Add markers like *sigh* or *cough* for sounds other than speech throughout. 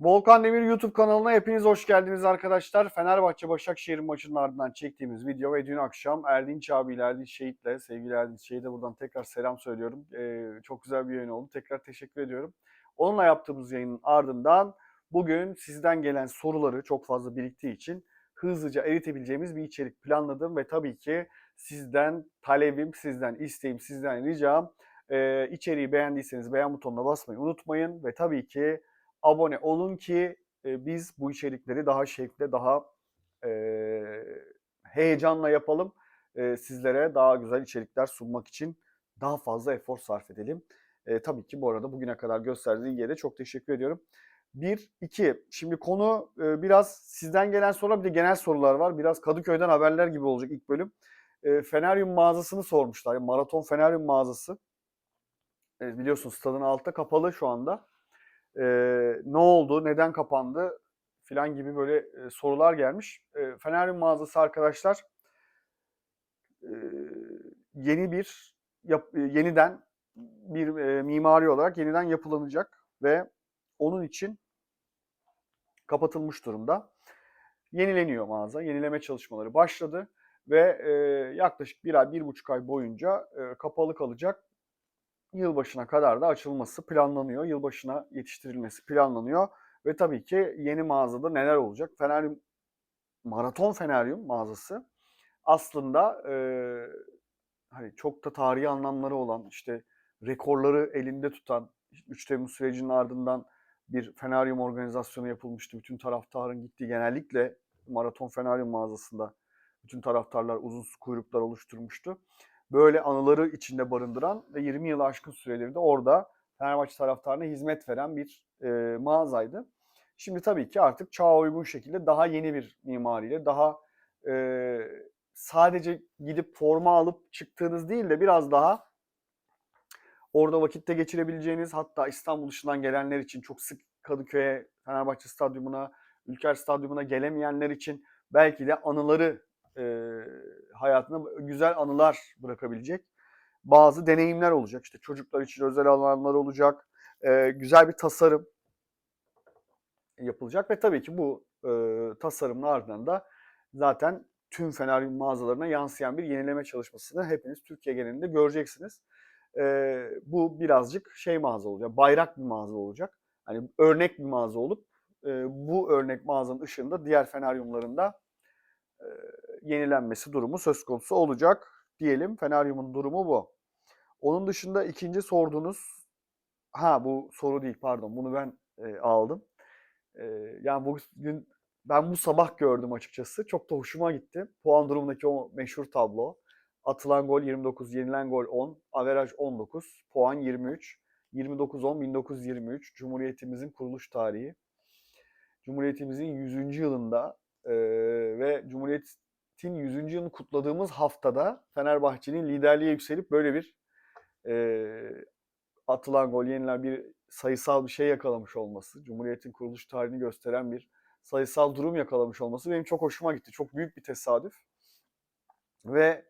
Volkan Demir YouTube kanalına hepiniz hoş geldiniz arkadaşlar. Fenerbahçe Başakşehir maçının ardından çektiğimiz video ve dün akşam Erdinç abiyle Erdinç Şehit'le sevgili Erdinç Şehit'e buradan tekrar selam söylüyorum. Ee, çok güzel bir yayın oldu. Tekrar teşekkür ediyorum. Onunla yaptığımız yayının ardından bugün sizden gelen soruları çok fazla biriktiği için hızlıca eritebileceğimiz bir içerik planladım ve tabii ki sizden talebim, sizden isteğim, sizden ricam e, içeriği beğendiyseniz beğen butonuna basmayı unutmayın ve tabii ki abone olun ki e, biz bu içerikleri daha şevkle, daha e, heyecanla yapalım. E, sizlere daha güzel içerikler sunmak için daha fazla efor sarf edelim. E, tabii ki bu arada bugüne kadar gösterdiği ilgiye de çok teşekkür ediyorum. Bir, iki. Şimdi konu e, biraz sizden gelen sorular bir de genel sorular var. Biraz Kadıköy'den haberler gibi olacak ilk bölüm. E, Feneryum mağazasını sormuşlar. Maraton Feneryum mağazası. E, biliyorsunuz stadın altta kapalı şu anda. E, ne oldu, neden kapandı filan gibi böyle e, sorular gelmiş. E, Feneryum mağazası arkadaşlar e, yeni bir yap, yeniden bir e, mimari olarak yeniden yapılanacak ve onun için kapatılmış durumda. Yenileniyor mağaza. Yenileme çalışmaları başladı ve e, yaklaşık bir ay, bir buçuk ay boyunca e, kapalı kalacak. Yılbaşına kadar da açılması planlanıyor. Yılbaşına yetiştirilmesi planlanıyor. Ve tabii ki yeni mağazada neler olacak? Feneryum, Maraton Feneryum mağazası aslında e, hani çok da tarihi anlamları olan işte rekorları elinde tutan 3 Temmuz sürecinin ardından bir Feneryum organizasyonu yapılmıştı. Bütün taraftarın gittiği genellikle Maraton Feneryum mağazasında bütün taraftarlar uzun kuyruklar oluşturmuştu. Böyle anıları içinde barındıran ve 20 yılı aşkın süreleri de orada Fenerbahçe taraftarına hizmet veren bir e, mağazaydı. Şimdi tabii ki artık çağa uygun şekilde daha yeni bir mimariyle, daha e, sadece gidip forma alıp çıktığınız değil de biraz daha orada vakitte geçirebileceğiniz hatta İstanbul dışından gelenler için çok sık Kadıköy'e, Fenerbahçe Stadyumuna, Ülker Stadyumuna gelemeyenler için belki de anıları e, hayatına güzel anılar bırakabilecek bazı deneyimler olacak. İşte çocuklar için özel alanlar olacak, e, güzel bir tasarım yapılacak ve tabii ki bu e, tasarımın ardından da zaten tüm Feneryum mağazalarına yansıyan bir yenileme çalışmasını hepiniz Türkiye genelinde göreceksiniz. E, bu birazcık şey mağaza olacak, bayrak bir mağaza olacak. Hani örnek bir mağaza olup e, bu örnek mağazanın ışığında diğer Feneryumlarında e, yenilenmesi durumu söz konusu olacak diyelim. Feneryum'un durumu bu. Onun dışında ikinci sorduğunuz, ha bu soru değil pardon bunu ben e, aldım. E, yani bugün ben bu sabah gördüm açıkçası. Çok da hoşuma gitti. Puan durumundaki o meşhur tablo. Atılan gol 29, yenilen gol 10, averaj 19, puan 23. 29-10 1923 Cumhuriyetimizin kuruluş tarihi. Cumhuriyetimizin 100. yılında e, ve Cumhuriyet'in 100. yılını kutladığımız haftada Fenerbahçe'nin liderliğe yükselip böyle bir e, atılan gol, yenilen bir sayısal bir şey yakalamış olması, Cumhuriyet'in kuruluş tarihini gösteren bir sayısal durum yakalamış olması benim çok hoşuma gitti. Çok büyük bir tesadüf. Ve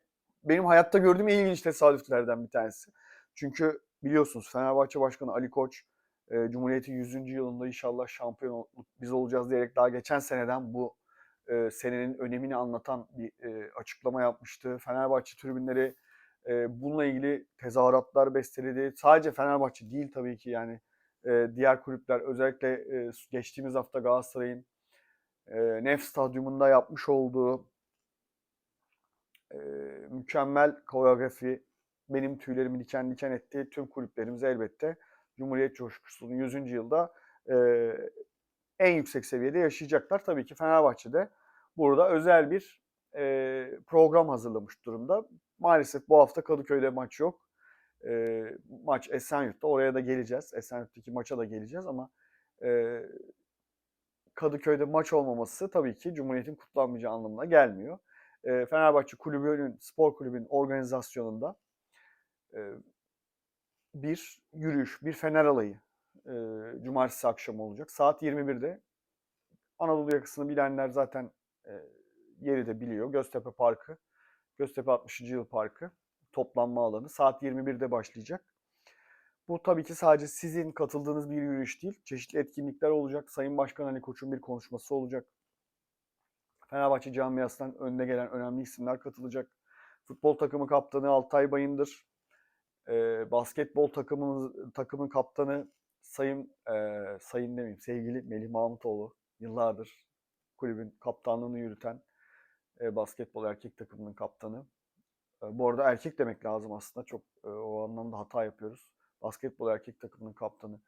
benim hayatta gördüğüm en ilginç tesadüflerden bir tanesi. Çünkü biliyorsunuz Fenerbahçe Başkanı Ali Koç e, Cumhuriyet'in 100. yılında inşallah şampiyon biz olacağız diyerek daha geçen seneden bu e, senenin önemini anlatan bir e, açıklama yapmıştı. Fenerbahçe tribünleri e, bununla ilgili tezahüratlar besteledi. Sadece Fenerbahçe değil tabii ki yani e, diğer kulüpler özellikle e, geçtiğimiz hafta Galatasaray'ın e, Nef Stadyumunda yapmış olduğu e, mükemmel koreografi benim tüylerimi diken diken etti. Tüm kulüplerimiz elbette Cumhuriyet coşkusunun 100. yılda e, en yüksek seviyede yaşayacaklar. Tabii ki Fenerbahçe'de burada özel bir e, program hazırlamış durumda. Maalesef bu hafta Kadıköy'de maç yok. E, maç Esenyurt'ta. Oraya da geleceğiz. Esenyurt'taki maça da geleceğiz ama e, Kadıköy'de maç olmaması tabii ki Cumhuriyet'in kutlanmayacağı anlamına gelmiyor. E, Fenerbahçe kulübünün, spor kulübünün organizasyonunda e, bir yürüyüş, bir fener alayı e, cumartesi akşamı olacak. Saat 21'de Anadolu yakasını bilenler zaten e, yeri de biliyor. Göztepe Parkı, Göztepe 60. Yıl Parkı toplanma alanı saat 21'de başlayacak. Bu tabii ki sadece sizin katıldığınız bir yürüyüş değil. Çeşitli etkinlikler olacak. Sayın Başkan Ali Koç'un bir konuşması olacak. Fenerbahçe camiasından önde gelen önemli isimler katılacak. Futbol takımı kaptanı Altay Bayındır. Ee, basketbol takımımız takımın kaptanı Sayın e, Sayın demeyeyim sevgili Melih Mahmutoğlu yıllardır kulübün kaptanlığını yürüten e, basketbol erkek takımının kaptanı. E, bu arada erkek demek lazım aslında. Çok e, o anlamda hata yapıyoruz. Basketbol erkek takımının kaptanı.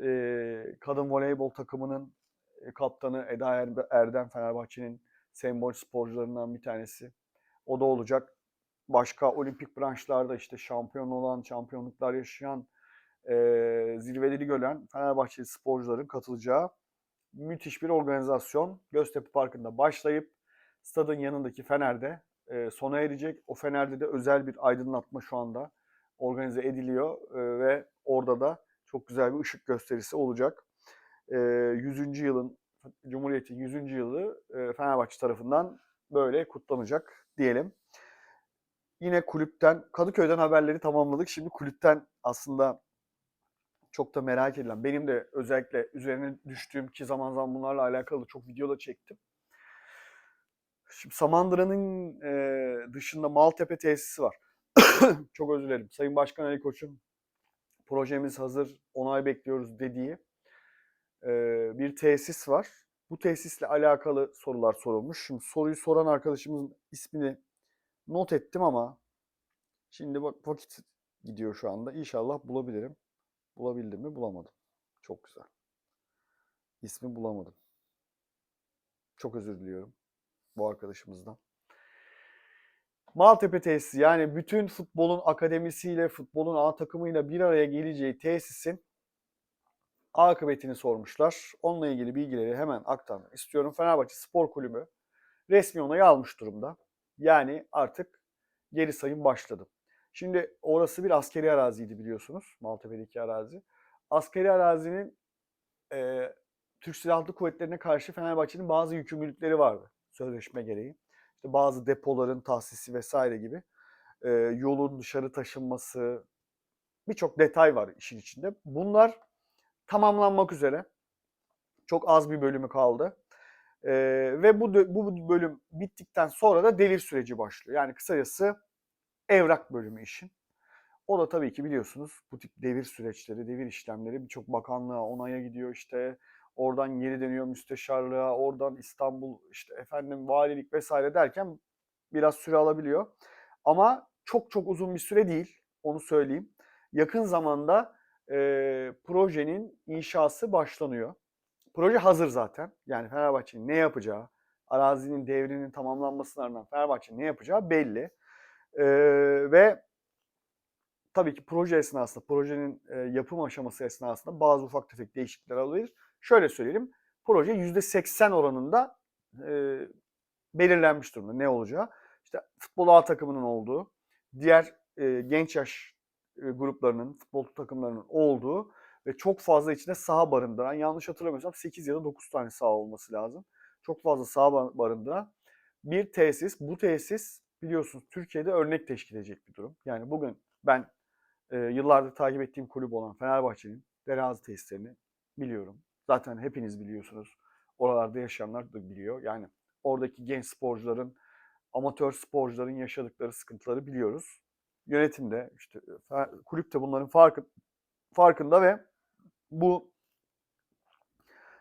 E, kadın voleybol takımının e, kaptanı Eda Er- Erdem Fenerbahçe'nin sembol sporcularından bir tanesi. O da olacak. Başka olimpik branşlarda işte şampiyon olan, şampiyonluklar yaşayan, e, zirveleri gören Fenerbahçeli sporcuların katılacağı müthiş bir organizasyon. Göztepe Parkı'nda başlayıp stadın yanındaki Fener'de e, sona erecek. O Fener'de de özel bir aydınlatma şu anda organize ediliyor e, ve orada da çok güzel bir ışık gösterisi olacak. E, 100. yılın Cumhuriyet'in 100. yılı e, Fenerbahçe tarafından böyle kutlanacak diyelim. Yine kulüpten, Kadıköy'den haberleri tamamladık. Şimdi kulüpten aslında çok da merak edilen, benim de özellikle üzerine düştüğüm ki zaman zaman bunlarla alakalı çok video da çektim. Şimdi Samandıra'nın e, dışında Maltepe tesisi var. *coughs* çok özür dilerim. Sayın Başkan Ali Koç'un projemiz hazır, onay bekliyoruz dediği e, bir tesis var. Bu tesisle alakalı sorular sorulmuş. Şimdi soruyu soran arkadaşımızın ismini not ettim ama şimdi bak vakit gidiyor şu anda. İnşallah bulabilirim. Bulabildim mi? Bulamadım. Çok güzel. İsmi bulamadım. Çok özür diliyorum bu arkadaşımızdan. Maltepe tesisi yani bütün futbolun akademisiyle, futbolun A takımıyla bir araya geleceği tesisin akıbetini sormuşlar. Onunla ilgili bilgileri hemen aktarmak istiyorum. Fenerbahçe Spor Kulübü resmi onayı almış durumda. Yani artık geri sayım başladı. Şimdi orası bir askeri araziydi biliyorsunuz. Maltepe'deki arazi. Askeri arazinin e, Türk Silahlı Kuvvetleri'ne karşı Fenerbahçe'nin bazı yükümlülükleri vardı sözleşme gereği. İşte bazı depoların tahsisi vesaire gibi. E, yolun dışarı taşınması, birçok detay var işin içinde. Bunlar tamamlanmak üzere. Çok az bir bölümü kaldı. E, ve bu, bu bölüm bittikten sonra da devir süreci başlıyor. Yani kısacası evrak bölümü işin. O da tabii ki biliyorsunuz bu tip devir süreçleri, devir işlemleri birçok bakanlığa, onaya gidiyor işte. Oradan geri dönüyor müsteşarlığa, oradan İstanbul işte efendim valilik vesaire derken biraz süre alabiliyor. Ama çok çok uzun bir süre değil, onu söyleyeyim. Yakın zamanda e, projenin inşası başlanıyor. Proje hazır zaten. Yani Fenerbahçe'nin ne yapacağı, arazinin devrinin tamamlanmasının ardından Fenerbahçe'nin ne yapacağı belli. Ee, ve tabii ki proje esnasında, projenin e, yapım aşaması esnasında bazı ufak tefek değişiklikler olabilir. Şöyle söyleyelim, proje %80 oranında e, belirlenmiş durumda ne olacağı. İşte futbol A takımının olduğu, diğer e, genç yaş e, gruplarının, futbol takımlarının olduğu ve çok fazla içinde saha barındıran, yanlış hatırlamıyorsam 8 ya da 9 tane saha olması lazım. Çok fazla saha barındıran bir tesis. Bu tesis biliyorsunuz Türkiye'de örnek teşkil edecek bir durum. Yani bugün ben e, yıllardır takip ettiğim kulüp olan Fenerbahçe'nin Derazi tesislerini biliyorum. Zaten hepiniz biliyorsunuz. Oralarda yaşayanlar da biliyor. Yani oradaki genç sporcuların, amatör sporcuların yaşadıkları sıkıntıları biliyoruz. Yönetimde, işte kulüp de bunların farkı, farkında ve bu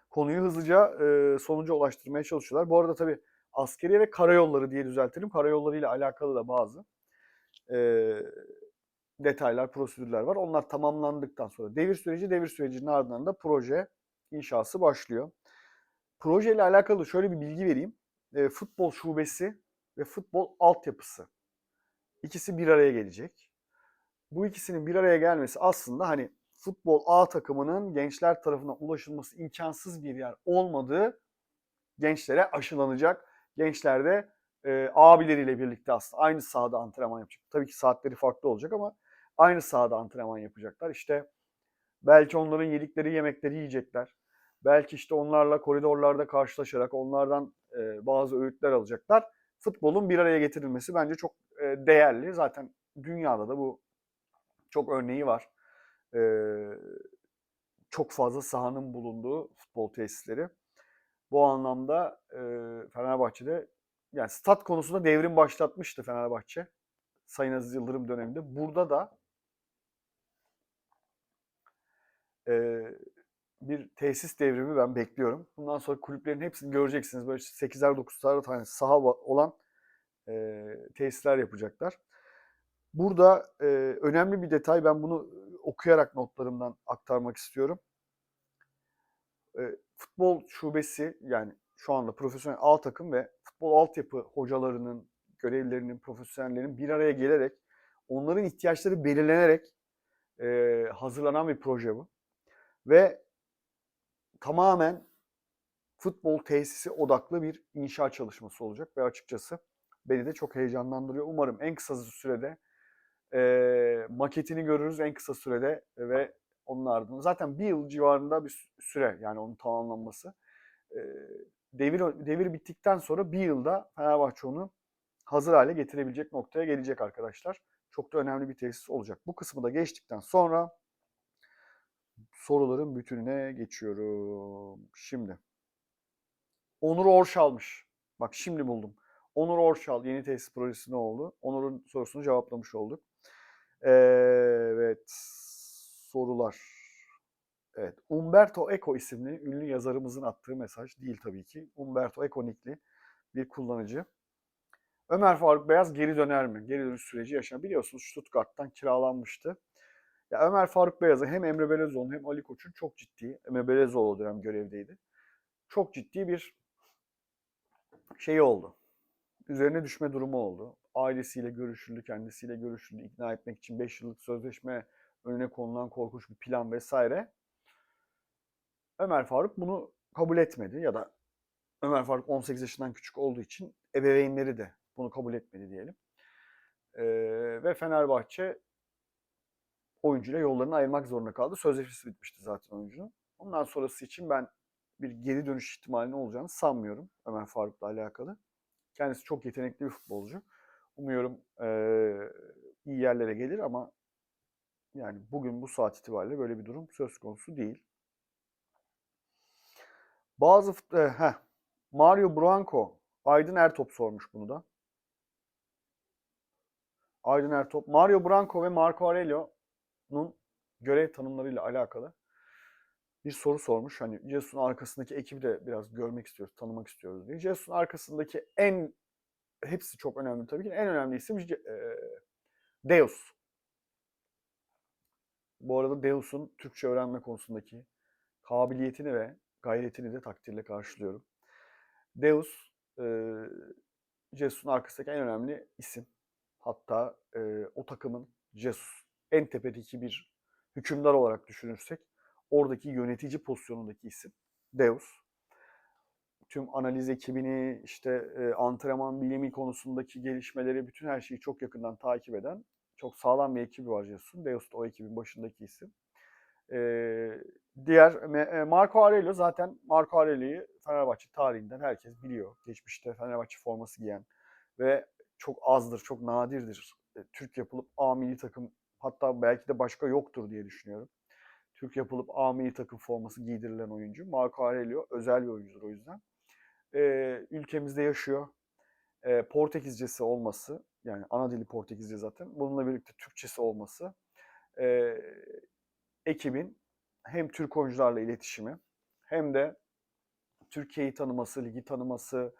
konuyu hızlıca e, sonuca ulaştırmaya çalışıyorlar. Bu arada tabii askeri ve karayolları diye düzeltelim. Karayolları ile alakalı da bazı e, detaylar, prosedürler var. Onlar tamamlandıktan sonra devir süreci, devir sürecinin ardından da proje inşası başlıyor. Proje ile alakalı şöyle bir bilgi vereyim. E, futbol şubesi ve futbol altyapısı. İkisi bir araya gelecek. Bu ikisinin bir araya gelmesi aslında hani futbol A takımının gençler tarafından ulaşılması imkansız bir yer olmadığı gençlere aşılanacak gençler de e, abileriyle birlikte aslında aynı sahada antrenman yapacak. Tabii ki saatleri farklı olacak ama aynı sahada antrenman yapacaklar. İşte belki onların yedikleri yemekleri yiyecekler. Belki işte onlarla koridorlarda karşılaşarak onlardan e, bazı öğütler alacaklar. Futbolun bir araya getirilmesi bence çok e, değerli. Zaten dünyada da bu çok örneği var. Ee, çok fazla sahanın bulunduğu futbol tesisleri. Bu anlamda e, Fenerbahçe'de yani stat konusunda devrim başlatmıştı Fenerbahçe. Sayın Aziz Yıldırım döneminde. Burada da e, bir tesis devrimi ben bekliyorum. Bundan sonra kulüplerin hepsini göreceksiniz. Böyle 8'er 9'er tane saha olan e, tesisler yapacaklar. Burada e, önemli bir detay ben bunu okuyarak notlarımdan aktarmak istiyorum. Futbol şubesi yani şu anda profesyonel A takım ve futbol altyapı hocalarının, görevlilerinin, profesyonellerin bir araya gelerek onların ihtiyaçları belirlenerek e, hazırlanan bir proje bu. Ve tamamen futbol tesisi odaklı bir inşaat çalışması olacak ve açıkçası beni de çok heyecanlandırıyor. Umarım en kısa sürede e, maketini görürüz en kısa sürede ve onun ardından zaten bir yıl civarında bir süre yani onun tamamlanması. Devir devir bittikten sonra bir yılda Fenerbahçe onu hazır hale getirebilecek noktaya gelecek arkadaşlar. Çok da önemli bir tesis olacak. Bu kısmı da geçtikten sonra soruların bütününe geçiyorum. Şimdi. Onur Orşal'mış. Bak şimdi buldum. Onur Orşal yeni tesis projesi ne oldu? Onur'un sorusunu cevaplamış olduk. Evet. Sorular. Evet. Umberto Eco isimli ünlü yazarımızın attığı mesaj değil tabii ki. Umberto Eco nickli bir kullanıcı. Ömer Faruk Beyaz geri döner mi? Geri dönüş süreci yaşanır. Biliyorsunuz Stuttgart'tan kiralanmıştı. Ya Ömer Faruk Beyaz'a hem Emre Belezoğlu'nun hem Ali Koç'un çok ciddi, Emre Belezoğlu dönem görevdeydi. Çok ciddi bir şey oldu. Üzerine düşme durumu oldu. Ailesiyle görüşüldü, kendisiyle görüşüldü. ikna etmek için 5 yıllık sözleşme önüne konulan korkunç bir plan vesaire. Ömer Faruk bunu kabul etmedi ya da Ömer Faruk 18 yaşından küçük olduğu için ebeveynleri de bunu kabul etmedi diyelim. Ee, ve Fenerbahçe oyuncuyla yollarını ayırmak zorunda kaldı. Sözleşmesi bitmişti zaten oyuncunun. Ondan sonrası için ben bir geri dönüş ihtimalinin olacağını sanmıyorum Ömer Faruk'la alakalı. Kendisi çok yetenekli bir futbolcu. Umuyorum eee, iyi yerlere gelir ama yani bugün bu saat itibariyle böyle bir durum söz konusu değil. Bazı e, heh, Mario Branco, Aydın Ertop sormuş bunu da. Aydın Ertop, Mario Branco ve Marco Aurelio'nun görev tanımlarıyla alakalı bir soru sormuş. Hani Jesus'un arkasındaki ekibi de biraz görmek istiyoruz, tanımak istiyoruz diye. Jesus'un arkasındaki en hepsi çok önemli tabii ki. En önemli isim e, Deus. Bu arada Deus'un Türkçe öğrenme konusundaki kabiliyetini ve gayretini de takdirle karşılıyorum. Deus, e, Jesus'un arkasındaki en önemli isim. Hatta e, o takımın Jesus en tepedeki bir hükümdar olarak düşünürsek oradaki yönetici pozisyonundaki isim Deus. Tüm analiz ekibini, işte e, antrenman bilimi konusundaki gelişmeleri, bütün her şeyi çok yakından takip eden çok sağlam bir ekibi var Jesus'un. Deus o ekibin başındaki isim. E, diğer Marco Aurelio zaten Marco Aurelio'yu Fenerbahçe tarihinden herkes biliyor. Geçmişte Fenerbahçe forması giyen ve çok azdır, çok nadirdir. E, Türk yapılıp A milli takım hatta belki de başka yoktur diye düşünüyorum. Türk yapılıp A milli takım forması giydirilen oyuncu. Marco Aurelio özel bir oyuncudur o yüzden. E, ülkemizde yaşıyor. E, Portekizcesi olması, yani ana dili Portekizce zaten. Bununla birlikte Türkçesi olması. E, ekibin hem Türk oyuncularla iletişimi hem de Türkiye'yi tanıması, ligi tanıması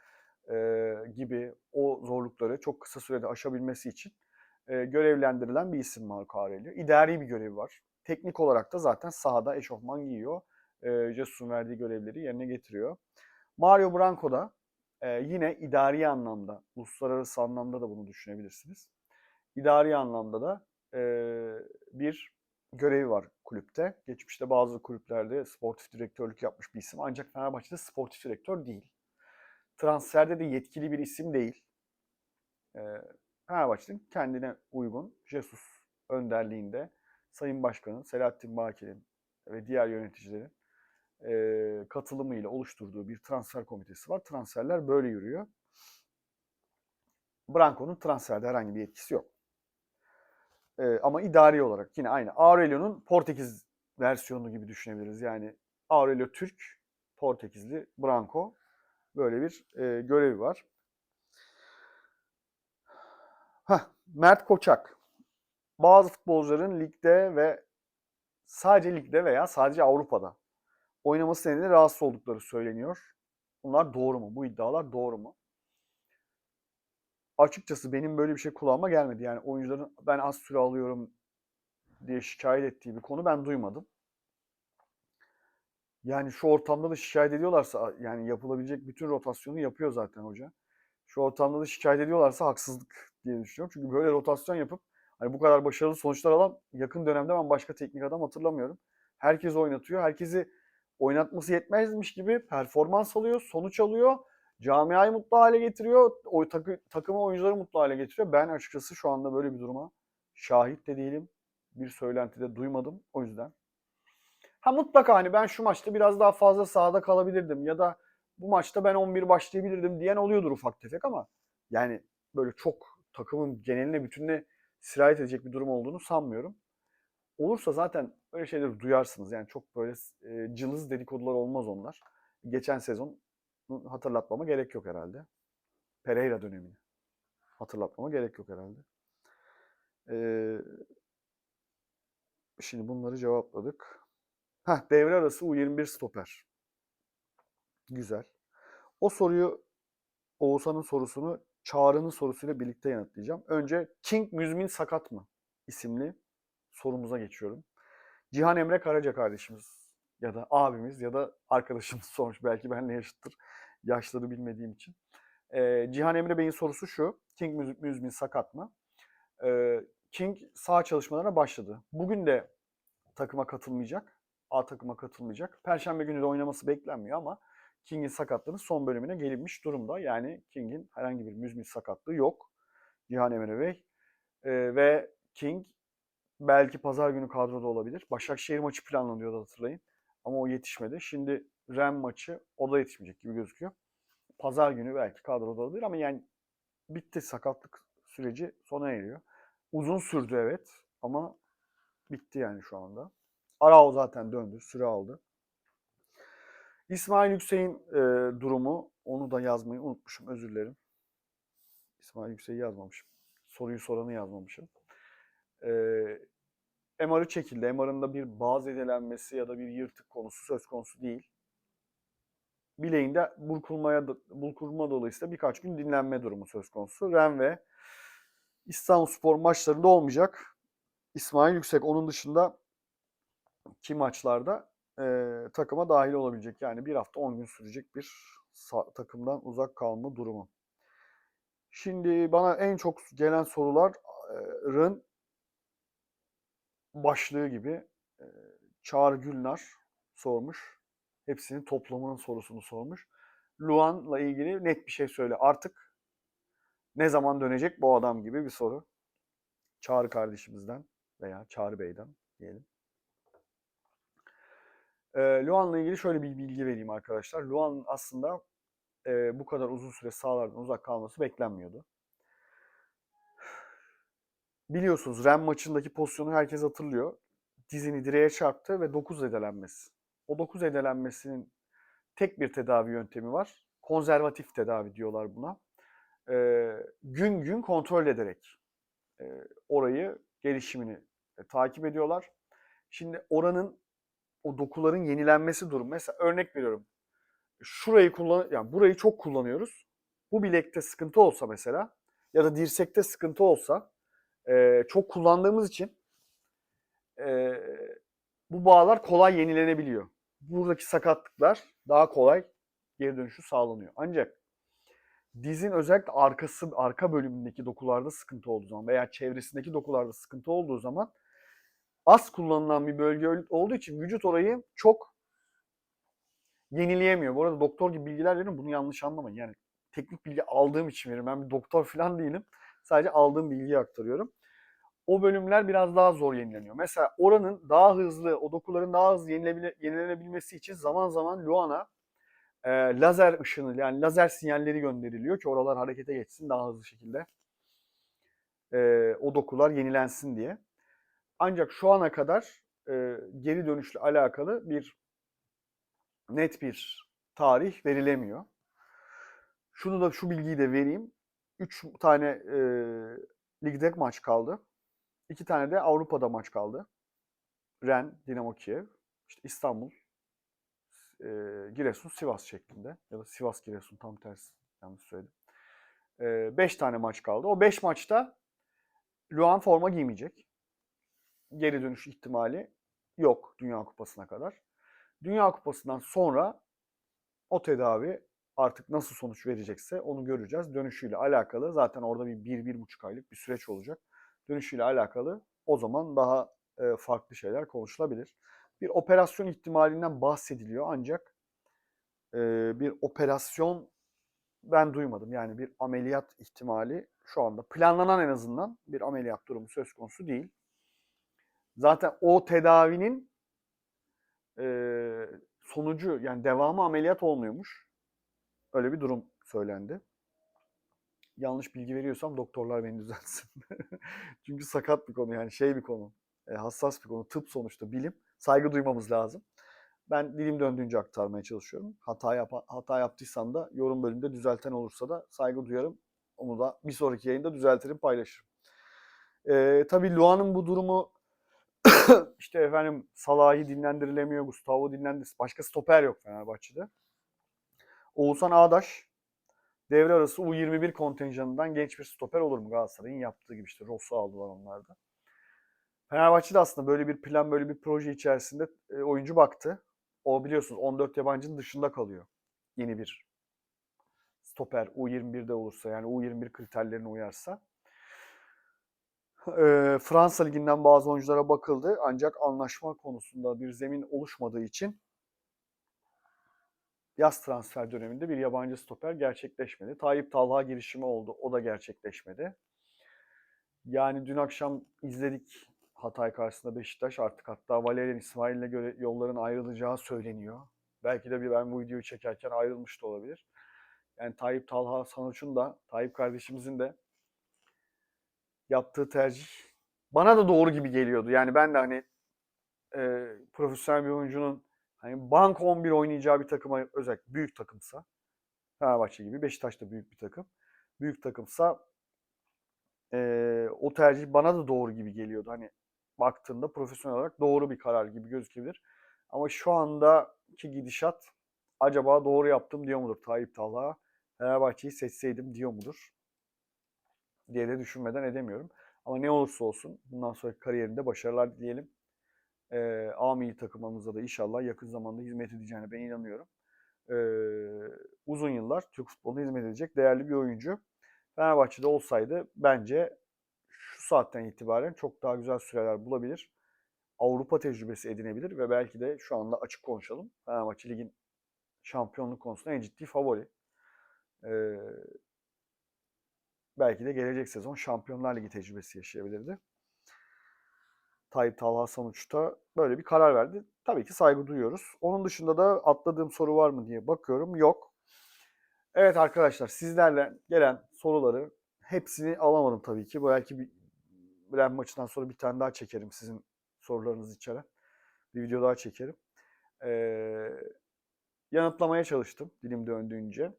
e, gibi o zorlukları çok kısa sürede aşabilmesi için e, görevlendirilen bir isim Marco Aurelio. İdari bir görevi var. Teknik olarak da zaten sahada eşofman giyiyor. E, Jesus'un verdiği görevleri yerine getiriyor. Mario Branco da e, yine idari anlamda, uluslararası anlamda da bunu düşünebilirsiniz. İdari anlamda da e, bir görevi var kulüpte. Geçmişte bazı kulüplerde sportif direktörlük yapmış bir isim. Ancak Fenerbahçe'de sportif direktör değil. Transferde de yetkili bir isim değil. Ee, Fenerbahçe'nin kendine uygun Jesus önderliğinde Sayın Başkan'ın Selahattin Baki'nin ve diğer yöneticilerin e, katılımıyla oluşturduğu bir transfer komitesi var. Transferler böyle yürüyor. Branco'nun transferde herhangi bir yetkisi yok. Ee, ama idari olarak yine aynı. Aurelio'nun Portekiz versiyonu gibi düşünebiliriz. Yani Aurelio Türk, Portekizli Branco böyle bir e, görevi var. Heh, Mert Koçak. Bazı futbolcuların ligde ve sadece ligde veya sadece Avrupa'da oynaması nedeniyle rahatsız oldukları söyleniyor. Bunlar doğru mu? Bu iddialar doğru mu? Açıkçası benim böyle bir şey kulağıma gelmedi. Yani oyuncuların ben az süre alıyorum diye şikayet ettiği bir konu ben duymadım. Yani şu ortamda da şikayet ediyorlarsa yani yapılabilecek bütün rotasyonu yapıyor zaten hoca. Şu ortamda da şikayet ediyorlarsa haksızlık diye düşünüyorum. Çünkü böyle rotasyon yapıp hani bu kadar başarılı sonuçlar alan yakın dönemde ben başka teknik adam hatırlamıyorum. Herkes oynatıyor. Herkesi oynatması yetmezmiş gibi performans alıyor, sonuç alıyor. Camiayı mutlu hale getiriyor. O takı, takımı oyuncuları mutlu hale getiriyor. Ben açıkçası şu anda böyle bir duruma şahit de değilim. Bir söylentide duymadım. O yüzden. Ha mutlaka hani ben şu maçta biraz daha fazla sahada kalabilirdim ya da bu maçta ben 11 başlayabilirdim diyen oluyordur ufak tefek ama yani böyle çok takımın geneline bütününe sirayet edecek bir durum olduğunu sanmıyorum. Olursa zaten öyle şeyleri duyarsınız. Yani çok böyle e, cılız dedikodular olmaz onlar. Geçen sezon hatırlatmama gerek yok herhalde. Pereira dönemini hatırlatmama gerek yok herhalde. Ee, şimdi bunları cevapladık. Heh, devre arası U21 stoper. Güzel. O soruyu Oğuzhan'ın sorusunu Çağrı'nın sorusuyla birlikte yanıtlayacağım. Önce King Müzmin sakat mı? isimli sorumuza geçiyorum. Cihan Emre Karaca kardeşimiz ya da abimiz ya da arkadaşımız *laughs* sormuş. Belki benle yaşıttır. Yaşları bilmediğim için. Ee, Cihan Emre Bey'in sorusu şu. King Müzmin sakat mı? Ee, King sağ çalışmalarına başladı. Bugün de takıma katılmayacak. A takıma katılmayacak. Perşembe günü de oynaması beklenmiyor ama King'in sakatlığının son bölümüne gelinmiş durumda. Yani King'in herhangi bir müzmin sakatlığı yok. Cihan Emre Bey. Ee, ve King belki pazar günü kadroda olabilir. Başakşehir maçı planlanıyordu hatırlayın. Ama o yetişmedi. Şimdi Ren maçı o da yetişmeyecek gibi gözüküyor. Pazar günü belki kadroda olabilir ama yani bitti sakatlık süreci sona eriyor. Uzun sürdü evet ama bitti yani şu anda. Arao zaten döndü, süre aldı. İsmail Yüksek'in e, durumu, onu da yazmayı unutmuşum, özür dilerim. İsmail Yüksek'i yazmamışım. Soruyu soranı yazmamışım. E, MR'ı çekildi. MR'ın da bir bazı edelenmesi ya da bir yırtık konusu söz konusu değil. Bileğinde burkulmaya burkulma dolayısıyla birkaç gün dinlenme durumu söz konusu. Ren ve İstanbulspor maçlarında olmayacak. İsmail Yüksek onun dışında ki maçlarda e, takıma dahil olabilecek. Yani bir hafta 10 gün sürecek bir takımdan uzak kalma durumu. Şimdi bana en çok gelen soruların başlığı gibi e, Çağrı Gülnar sormuş. Hepsinin toplamının sorusunu sormuş. Luan'la ilgili net bir şey söyle. Artık ne zaman dönecek bu adam gibi bir soru. Çağrı kardeşimizden veya Çağrı Bey'den diyelim. E, Luan'la ilgili şöyle bir bilgi vereyim arkadaşlar. Luan aslında e, bu kadar uzun süre sahalardan uzak kalması beklenmiyordu. Biliyorsunuz Ren maçındaki pozisyonu herkes hatırlıyor. Dizini direğe çarptı ve 9 edelenmesi. O 9 edelenmesinin tek bir tedavi yöntemi var. Konservatif tedavi diyorlar buna. Ee, gün gün kontrol ederek e, orayı gelişimini e, takip ediyorlar. Şimdi oranın o dokuların yenilenmesi durum. Mesela örnek veriyorum. Şurayı kullan yani burayı çok kullanıyoruz. Bu bilekte sıkıntı olsa mesela ya da dirsekte sıkıntı olsa e, çok kullandığımız için e, bu bağlar kolay yenilenebiliyor. Buradaki sakatlıklar daha kolay geri dönüşü sağlanıyor. Ancak dizin özellikle arkası arka bölümündeki dokularda sıkıntı olduğu zaman veya çevresindeki dokularda sıkıntı olduğu zaman az kullanılan bir bölge olduğu için vücut orayı çok yenileyemiyor. Bu arada doktor gibi bilgiler veriyorum. Bunu yanlış anlamayın. Yani teknik bilgi aldığım için veriyorum. Ben bir doktor falan değilim. Sadece aldığım bilgiyi aktarıyorum. O bölümler biraz daha zor yenileniyor. Mesela oranın daha hızlı, o dokuların daha hızlı yenilenebilmesi için zaman zaman Luana e, lazer ışını yani lazer sinyalleri gönderiliyor ki oralar harekete geçsin daha hızlı şekilde. E, o dokular yenilensin diye. Ancak şu ana kadar e, geri dönüşle alakalı bir net bir tarih verilemiyor. Şunu da şu bilgiyi de vereyim. 3 tane e, ligde maç kaldı. 2 tane de Avrupa'da maç kaldı. Ren, Dinamo Kiev, işte İstanbul, e, Giresun, Sivas şeklinde. Ya da Sivas, Giresun tam tersi. Yanlış söyledim. 5 tane maç kaldı. O 5 maçta Luan forma giymeyecek. Geri dönüş ihtimali yok Dünya Kupası'na kadar. Dünya Kupası'ndan sonra o tedavi artık nasıl sonuç verecekse onu göreceğiz. Dönüşüyle alakalı zaten orada bir, bir, bir buçuk aylık bir süreç olacak. Dönüşüyle alakalı o zaman daha e, farklı şeyler konuşulabilir. Bir operasyon ihtimalinden bahsediliyor ancak e, bir operasyon ben duymadım. Yani bir ameliyat ihtimali şu anda planlanan en azından bir ameliyat durumu söz konusu değil. Zaten o tedavinin e, sonucu yani devamı ameliyat olmuyormuş. Öyle bir durum söylendi. Yanlış bilgi veriyorsam doktorlar beni düzeltsin. *laughs* Çünkü sakat bir konu yani şey bir konu. E, hassas bir konu. Tıp sonuçta bilim. Saygı duymamız lazım. Ben dilim döndüğünce aktarmaya çalışıyorum. Hata yap hata yaptıysam da yorum bölümünde düzelten olursa da saygı duyarım. Onu da bir sonraki yayında düzeltirim, paylaşırım. Ee, tabii Luan'ın bu durumu *coughs* işte efendim Salah'ı dinlendirilemiyor, Gustavo dinlendir. Başka stoper yok Fenerbahçe'de. Oğuzhan Ağdaş devre arası U21 kontenjanından genç bir stoper olur mu Galatasaray'ın yaptığı gibi işte Ross'u aldılar onlarda. Fenerbahçe'de aslında böyle bir plan, böyle bir proje içerisinde e, oyuncu baktı. O biliyorsunuz 14 yabancının dışında kalıyor. Yeni bir stoper U21'de olursa yani U21 kriterlerine uyarsa. E, Fransa Ligi'nden bazı oyunculara bakıldı ancak anlaşma konusunda bir zemin oluşmadığı için yaz transfer döneminde bir yabancı stoper gerçekleşmedi. Tayyip Talha girişimi oldu. O da gerçekleşmedi. Yani dün akşam izledik Hatay karşısında Beşiktaş artık hatta Valerian İsmail'le göre yolların ayrılacağı söyleniyor. Belki de bir ben bu videoyu çekerken ayrılmış da olabilir. Yani Tayyip Talha Sanuç'un da Tayyip kardeşimizin de yaptığı tercih bana da doğru gibi geliyordu. Yani ben de hani e, profesyonel bir oyuncunun hani bank 11 oynayacağı bir takıma özellikle büyük takımsa Fenerbahçe gibi Beşiktaş da büyük bir takım. Büyük takımsa e, o tercih bana da doğru gibi geliyordu. Hani baktığında profesyonel olarak doğru bir karar gibi gözükebilir. Ama şu andaki gidişat acaba doğru yaptım diyor mudur Tayyip Talha? Fenerbahçe'yi seçseydim diyor mudur? Diye de düşünmeden edemiyorum. Ama ne olursa olsun bundan sonraki kariyerinde başarılar dileyelim. Ee, A milli takımımıza da inşallah yakın zamanda hizmet edeceğine ben inanıyorum. Ee, uzun yıllar Türk futboluna hizmet edecek değerli bir oyuncu. Fenerbahçe'de olsaydı bence şu saatten itibaren çok daha güzel süreler bulabilir. Avrupa tecrübesi edinebilir ve belki de şu anda açık konuşalım. Fenerbahçe Lig'in şampiyonluk konusunda en ciddi favori. Ee, belki de gelecek sezon Şampiyonlar Ligi tecrübesi yaşayabilirdi. Tayyip Talha sonuçta böyle bir karar verdi. Tabii ki saygı duyuyoruz. Onun dışında da atladığım soru var mı diye bakıyorum. Yok. Evet arkadaşlar sizlerle gelen soruları hepsini alamadım tabii ki. Belki bir Bren maçından sonra bir tane daha çekerim sizin sorularınız içeren. Bir video daha çekerim. Ee, yanıtlamaya çalıştım dilim döndüğünce.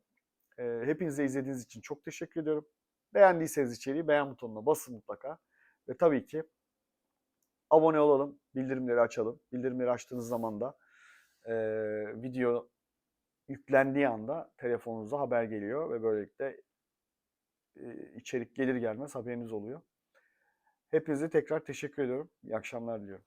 Ee, hepinize izlediğiniz için çok teşekkür ediyorum. Beğendiyseniz içeriği beğen butonuna basın mutlaka. Ve tabii ki abone olalım, bildirimleri açalım. Bildirimleri açtığınız zaman da e, video yüklendiği anda telefonunuza haber geliyor ve böylelikle e, içerik gelir gelmez haberiniz oluyor. Hepinize tekrar teşekkür ediyorum. İyi akşamlar diliyorum.